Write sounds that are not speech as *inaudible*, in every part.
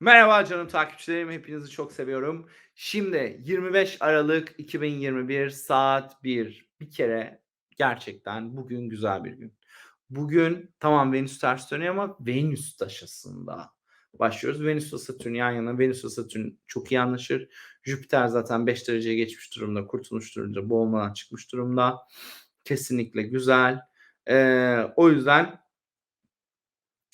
Merhaba canım takipçilerim. Hepinizi çok seviyorum. Şimdi 25 Aralık 2021 saat 1. Bir kere gerçekten bugün güzel bir gün. Bugün tamam Venüs ters dönüyor ama Venüs taşısında başlıyoruz. Venüs ve Satürn yan yana. Venüs ve Satürn çok iyi anlaşır. Jüpiter zaten 5 dereceye geçmiş durumda. Kurtulmuş durumda. Boğulmadan çıkmış durumda. Kesinlikle güzel. Ee, o yüzden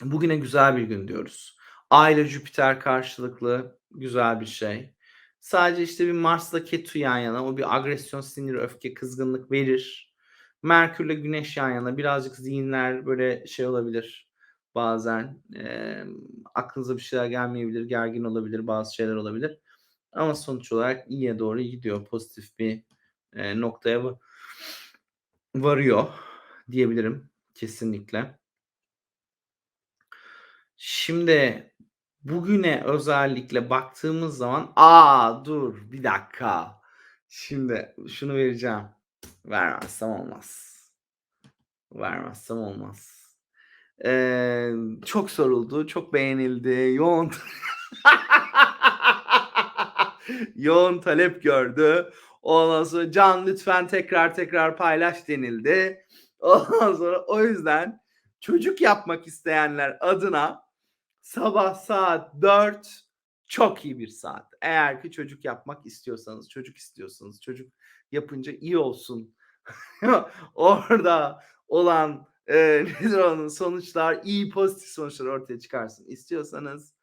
bugüne güzel bir gün diyoruz. Aile Jüpiter karşılıklı güzel bir şey. Sadece işte bir Mars'la Ketu yan yana o bir agresyon, sinir, öfke, kızgınlık verir. Merkürle Güneş yan yana birazcık zihinler böyle şey olabilir bazen. E, aklınıza bir şeyler gelmeyebilir, gergin olabilir, bazı şeyler olabilir. Ama sonuç olarak iyiye doğru gidiyor. Pozitif bir e, noktaya varıyor diyebilirim kesinlikle. Şimdi bugüne özellikle baktığımız zaman aa dur bir dakika. Şimdi şunu vereceğim. Vermezsem olmaz. Vermezsem olmaz. Ee, çok soruldu, çok beğenildi, yoğun *laughs* yoğun talep gördü. Ondan sonra Can lütfen tekrar tekrar paylaş denildi. *laughs* Ondan sonra o yüzden çocuk yapmak isteyenler adına sabah saat 4 çok iyi bir saat. Eğer ki çocuk yapmak istiyorsanız, çocuk istiyorsanız, çocuk yapınca iyi olsun. *laughs* Orada olan e, *laughs* nedir onun sonuçlar, iyi pozitif sonuçlar ortaya çıkarsın istiyorsanız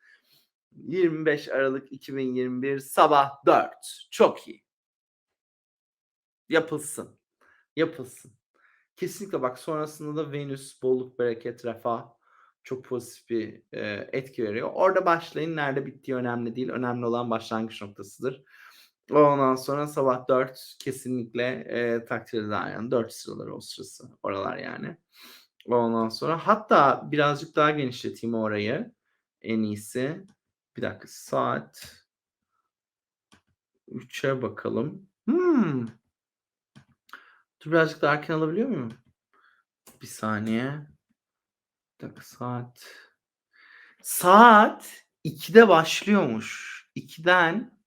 25 Aralık 2021 sabah 4. Çok iyi. Yapılsın. Yapılsın. Kesinlikle bak sonrasında da Venüs, bolluk, bereket, refah çok pozitif bir e, etki veriyor. Orada başlayın. Nerede bittiği önemli değil. Önemli olan başlangıç noktasıdır. Ondan sonra sabah 4 kesinlikle e, takdir eder yani. 4 sıraları o sırası. Oralar yani. Ondan sonra hatta birazcık daha genişleteyim orayı. En iyisi. Bir dakika saat 3'e bakalım. Hmm. Dur birazcık daha erken alabiliyor muyum? Bir saniye. Bir dakika saat. Saat 2'de başlıyormuş. 2'den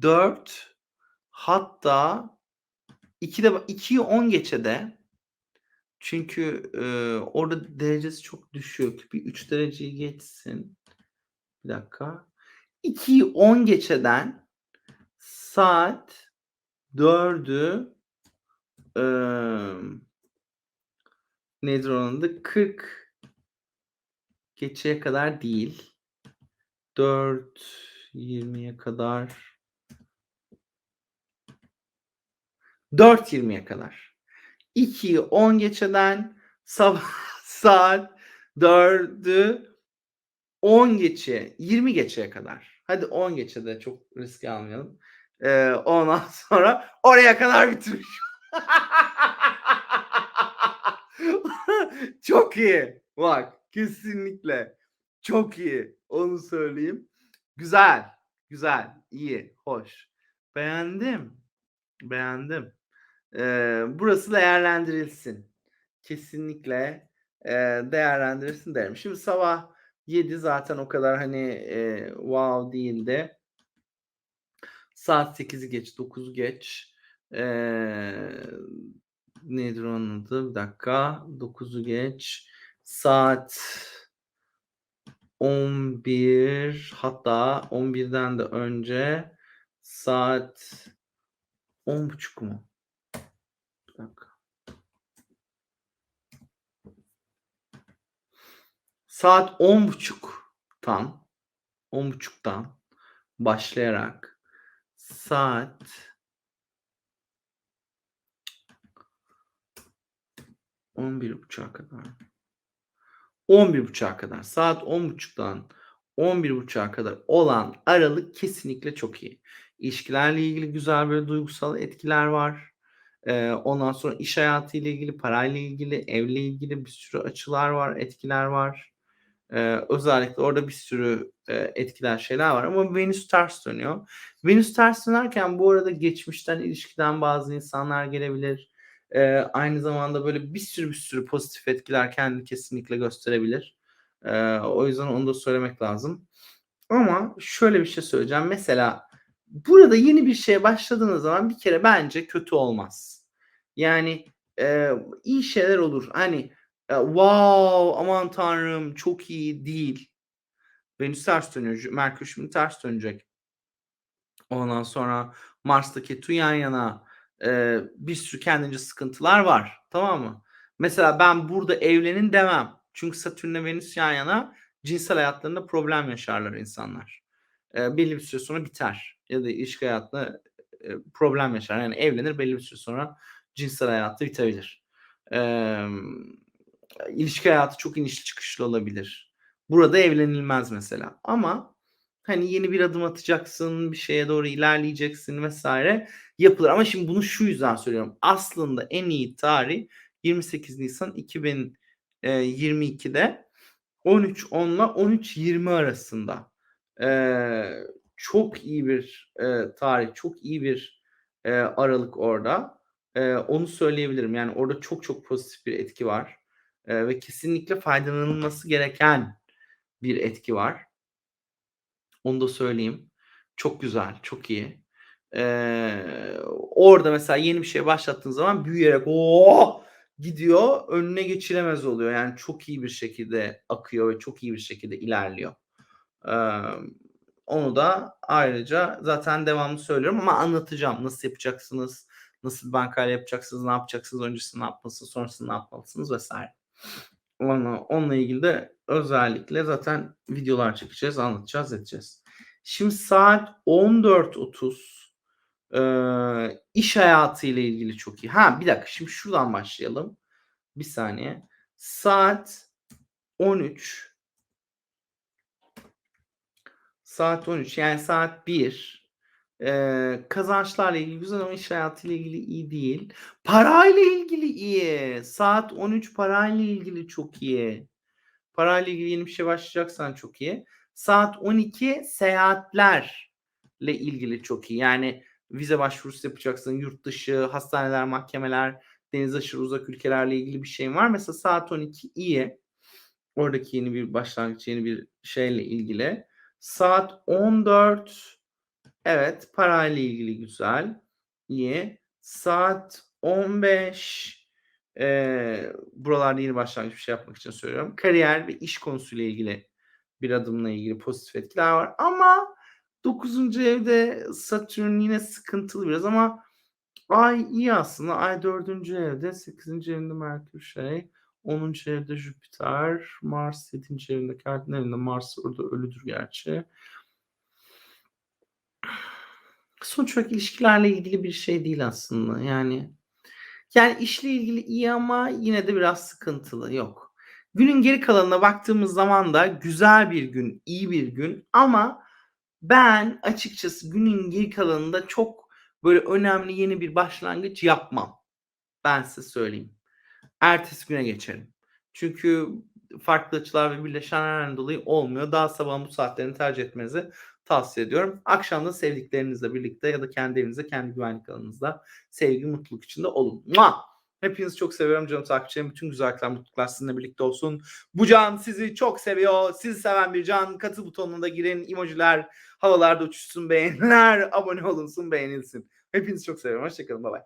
4 hatta 2'de 2'yi 10 geçe de çünkü e, orada derecesi çok düşük. Bir 3 dereceyi geçsin. Bir dakika. 2'yi 10 geçeden saat 4'ü e, nedir onun adı? 40 geçeye kadar değil. 4 20'ye kadar 4.20'ye kadar. 2'yi 10 geçeden sabah *laughs* saat 4'ü 10 geçe 20 geçeye kadar. Hadi 10 geçe de çok risk almayalım. Ee, ondan *laughs* sonra oraya kadar bitirmiş. *laughs* çok iyi. Bak kesinlikle. Çok iyi. Onu söyleyeyim. Güzel. Güzel. iyi, Hoş. Beğendim. Beğendim. Ee, burası değerlendirilsin. Kesinlikle e, değerlendirilsin derim. Şimdi sabah 7 zaten o kadar hani e, wow değildi. Saat 8'i geç, 9'u geç. E, nedir onun adı? Bir dakika. 9'u geç. Saat 11 hatta 11'den de önce saat 10.30 mu? Bir dakika. Saat 10.30'tan 10.30'dan başlayarak saat on bir buçuğa kadar. 11.30'a kadar saat 10.30'dan 11.30'a kadar olan aralık kesinlikle çok iyi. İlişkilerle ilgili güzel böyle duygusal etkiler var. Ee, ondan sonra iş hayatı ile ilgili, parayla ilgili, evle ilgili bir sürü açılar var, etkiler var. Ee, özellikle orada bir sürü e, etkiler şeyler var ama Venüs ters dönüyor. Venüs ters dönerken bu arada geçmişten, ilişkiden bazı insanlar gelebilir. Ee, aynı zamanda böyle bir sürü bir sürü pozitif etkiler kendini kesinlikle gösterebilir. Ee, o yüzden onu da söylemek lazım. Ama şöyle bir şey söyleyeceğim. Mesela burada yeni bir şeye başladığınız zaman bir kere bence kötü olmaz. Yani, eee, iyi şeyler olur. Hani, eee, wow, aman tanrım çok iyi değil. Venüs ters dönüyor. Merkür şimdi ters dönecek. Ondan sonra Mars'la Ketu yan yana. Eee, bir sürü kendince sıkıntılar var. Tamam mı? Mesela ben burada evlenin demem. Çünkü Satürn'le Venüs yan yana cinsel hayatlarında problem yaşarlar insanlar. Eee, belli bir süre sonra biter ya da ilişki hayatında, eee, problem yaşar. Yani evlenir, belli bir süre sonra cinsel hayatı bitebilir. Emm, ilişki hayatı çok inişli çıkışlı olabilir. Burada evlenilmez mesela ama, hani, yeni bir adım atacaksın, bir şeye doğru ilerleyeceksin vs. yapılır ama şimdi bunu şu yüzden söylüyorum. Aslında en iyi tarih 28 Nisan 2022'de 13.10'la 13.20 arasında. Eee, çok iyi bir, eee, tarih, çok iyi bir, eee, aralık orada. Eee, onu söyleyebilirim. Yani orada çok çok pozitif bir etki var, eee, ve kesinlikle faydalanılması gereken bir etki var. Onu da söyleyeyim. Çok güzel, çok iyi. Eee, orada mesela yeni bir şeye başlattığın zaman büyüyerek oh gidiyor, önüne geçilemez oluyor. Yani çok iyi bir şekilde akıyor ve çok iyi bir şekilde ilerliyor. Emm, onu da ayrıca zaten devamlı söylüyorum ama anlatacağım. Nasıl yapacaksınız, nasıl bankayla yapacaksınız, ne yapacaksınız, öncesinde ne yapmalısınız, sonrasında ne yapmalısınız vs. Onu onunla ilgili de özellikle zaten videolar çekeceğiz, anlatacağız, edeceğiz. Şimdi saat 14.30 eee, iş hayatıyla ilgili çok iyi. Ha, bir dakika şimdi şuradan başlayalım. Bir saniye. Saat 13 saat 13 yani saat 1 eee, kazançlarla ilgili güzel ama iş hayatıyla ilgili iyi değil. Parayla ilgili iyi. Saat 13 parayla ilgili çok iyi. Parayla ilgili yeni bir şeye başlayacaksan çok iyi. Saat 12 seyahatlerle ilgili çok iyi. Yani vize başvurusu yapacaksın, yurt dışı, hastaneler, mahkemeler, deniz aşırı uzak ülkelerle ilgili bir şeyin var. Mesela saat 12 iyi. Oradaki yeni bir başlangıç, yeni bir şeyle ilgili. Saat 14 evet, parayla ilgili güzel, iyi. Saat 15 eee, buralarda yeni başlangıç bir şey yapmak için söylüyorum. Kariyer ve iş konusuyla ilgili bir adımla ilgili pozitif etkiler var ama 9. evde Satürn yine sıkıntılı biraz ama Ay iyi aslında. Ay 4. evde, 8. evinde Merkür şey, 10. evde Jüpiter, Mars 7. evinde Kendin evinde Mars orada ölüdür gerçi. Sonuç olarak ilişkilerle ilgili bir şey değil aslında. Yani yani işle ilgili iyi ama yine de biraz sıkıntılı. Yok. Günün geri kalanına baktığımız zaman da güzel bir gün, iyi bir gün ama ben açıkçası günün geri kalanında çok böyle önemli yeni bir başlangıç yapmam. Ben size söyleyeyim. Ertesi güne geçerim. Çünkü farklı açılar ve birleşenlerden dolayı olmuyor. Daha sabahın bu saatlerini tercih etmenizi tavsiye ediyorum. Akşam sevdiklerinizle birlikte ya da kendi evinizde, kendi güvenlik alanınızda sevgi, mutluluk içinde olun. Mua! Hepinizi çok seviyorum canım takipçilerim. Bütün güzellikler, mutluluklar sizinle birlikte olsun. Bu can sizi çok seviyor. Sizi seven bir can. Katıl butonuna da girin. Emojiler havalarda uçuşsun, beğeniler *laughs* abone olunsun, beğenilsin. Hepinizi çok seviyorum. Hoşça kalın. Bay bay.